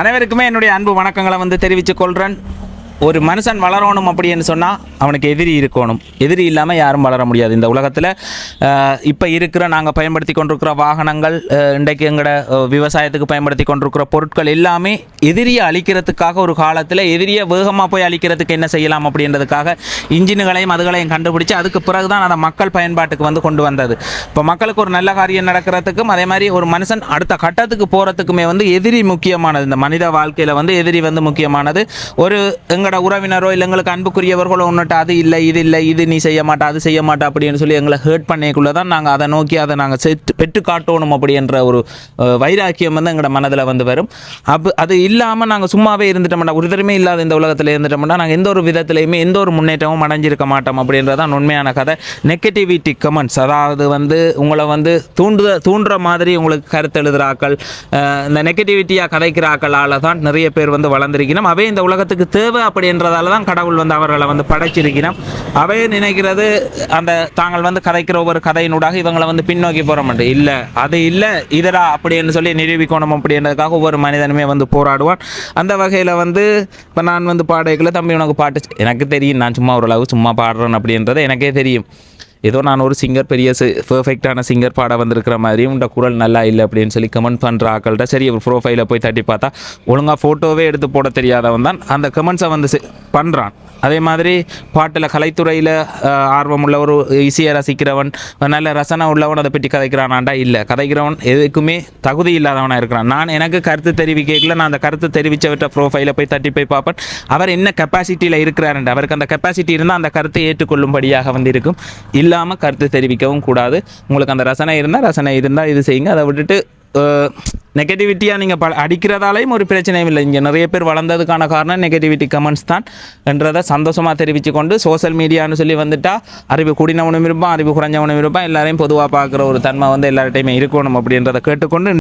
அனைவருக்குமே என்னுடைய அன்பு வணக்கங்களை வந்து தெரிவித்துக் கொள்கிறேன் ஒரு மனுஷன் வளரணும் அப்படின்னு சொன்னால் அவனுக்கு எதிரி இருக்கணும். எதிரி இல்லாமல் யாரும் வளர முடியாது. இந்த உலகத்தில் இப்போ இருக்கிற நாங்கள் பயன்படுத்தி கொண்டிருக்கிற வாகனங்கள் இன்றைக்கு எங்களோட விவசாயத்துக்கு பயன்படுத்தி கொண்டிருக்கிற பொருட்கள் எல்லாமே எதிரியை அழிக்கிறதுக்காக ஒரு காலத்தில் எதிரியை வேகமாக போய் அழிக்கிறதுக்கு என்ன செய்யலாம் அப்படின்றதுக்காக இன்ஜின்களையும் அதுகளையும் கண்டுபிடிச்சு அதுக்கு பிறகு தான் அதை மக்கள் பயன்பாட்டுக்கு வந்து கொண்டு வந்தது. இப்போ மக்களுக்கு ஒரு நல்ல காரியம் நடக்கிறதுக்கும் அதே மாதிரி ஒரு மனுஷன் அடுத்த கட்டத்துக்கு போகிறதுக்குமே வந்து எதிரி முக்கியமானது. இந்த மனித வாழ்க்கையில் வந்து எதிரி வந்து முக்கியமானது. ஒரு எங்களோட உறவினரோ இல்லை எங்களுக்கு அன்புக்குரியவர்களோ ஒன்றுட்டு அது இல்லை இது இல்லை இது நீ செய்ய மாட்டா அது செய்ய மாட்டா அப்படின்னு சொல்லி எங்களை ஹேர்ட் பண்ணிக்குள்ளே தான் நாங்கள் அதை நோக்கி அதை நாங்கள் செட்டு பெற்று காட்டணும் அப்படின்ற ஒரு வைராக்கியம் வந்து எங்களோட மனதில் வந்து வரும். அப்போ அது இல்லாமல் நாங்கள் சும்மாவே இருந்துட்டோம்னா ஒருத்தருமே இல்லாத இந்த உலகத்தில் இருந்துட்டோம்னா நாங்கள் எந்த ஒரு விதத்துலையுமே எந்த ஒரு முன்னேற்றமும் அடைஞ்சிருக்க மாட்டோம் அப்படின்றதான் உண்மையான கதை. நெகட்டிவிட்டி கமெண்ட்ஸ் அதாவது வந்து உங்களை வந்து தூண்டுத தூண்டுற மாதிரி உங்களுக்கு கருத்து எழுதுகிறாக்கள் இந்த நெகட்டிவிட்டியாக கதைக்கிறாக்களால் தான் நிறைய பேர் வந்து வளர்ந்துருக்கணும். அவே இந்த உலகத்துக்கு தேவை அப்படின்றதால தான் கடவுள் வந்து அவர்களை வந்து படைச்சிருக்கிறான் அவை நினைக்கிறது அந்த தாங்கள் வந்து கதைக்கிற ஒவ்வொரு கதையினூடாக இவங்களை வந்து பின்னோக்கி போகிற மாட்டேன் இல்லை அது இல்லை இதரா அப்படின்னு சொல்லி நிரூபிக்கணும் அப்படின்றதுக்காக ஒவ்வொரு மனிதனுமே வந்து போராடுவான். அந்த வகையில் வந்து இப்போ நான் வந்து பாடகைக்குள்ள தம்பி உனக்கு பாட்டு எனக்கு தெரியும் நான் சும்மா ஓரளவு சும்மா பாடுறேன் அப்படின்றது எனக்கே தெரியும். ஏதோ நான் ஒரு சிங்கர் பெரிய பெர்ஃபெக்டான சிங்கர் பாட வந்திருக்கிற மாதிரியும் உண்ட குரல் நல்லா இல்லை அப்படின்னு சொல்லி கமெண்ட் பண்ணுற ஆக்கள்கிட்ட சரி ஒரு ப்ரோஃபைலை போய் தட்டி பார்த்தா ஒழுங்காக ஃபோட்டோவே எடுத்து போட தெரியாதவன் தான் அந்த கமெண்ட்ஸை வந்து பண்ணுறான் அதே மாதிரி பாட்டில் கலைத்துறையில் ஆர்வம் உள்ள ஒரு இசையை ரசிக்கிறவன் நல்ல ரசனை உள்ளவன் அதை பற்றி கதைக்கிறானாண்டா? இல்லை. கதைக்கிறவன் எதுக்குமே தகுதி இல்லாதவனாக இருக்கிறான். நான் எனக்கு கருத்து தெரிவிக்கல நான் அந்த கருத்து தெரிவித்தவற்ற ப்ரோஃபைலை போய் தட்டி போய் பார்ப்பேன். அவர் என்ன கெப்பாசிட்டியில் இருக்கிறாருண்டு அவருக்கு அந்த கெப்பாசிட்டி இருந்தால் அந்த கருத்தை ஏற்றுக்கொள்ளும்படியாக வந்து இருக்கும் இல்லாமல் கருத்து தெரிவிக்கவும் கூடாது. உங்களுக்கு அந்த ரசனை இருந்தால் ரசனை இருந்தால் இது செய்யுங்க. அதை விட்டுட்டு நெகட்டிவிட்டியாக நீங்கள் ப அடிக்கிறதாலையும் ஒரு பிரச்சனையும் இல்லை. இங்கே நிறைய பேர் வளர்ந்ததுக்கான காரணம் நெகட்டிவிட்டி கமெண்ட்ஸ் தான் என்றதை சந்தோஷமாக தெரிவித்து கொண்டு சோஷியல் மீடியான்னு சொல்லி வந்துட்டால் அறிவு கூடினவனும் இருப்பான் அறிவு குறைஞ்சவனும் இருப்பான். எல்லாரையும் பொதுவாக பார்க்குற ஒரு தன்மை வந்து எல்லார்ட்டையுமே இருக்கணும் அப்படின்றத கேட்டுக்கொண்டு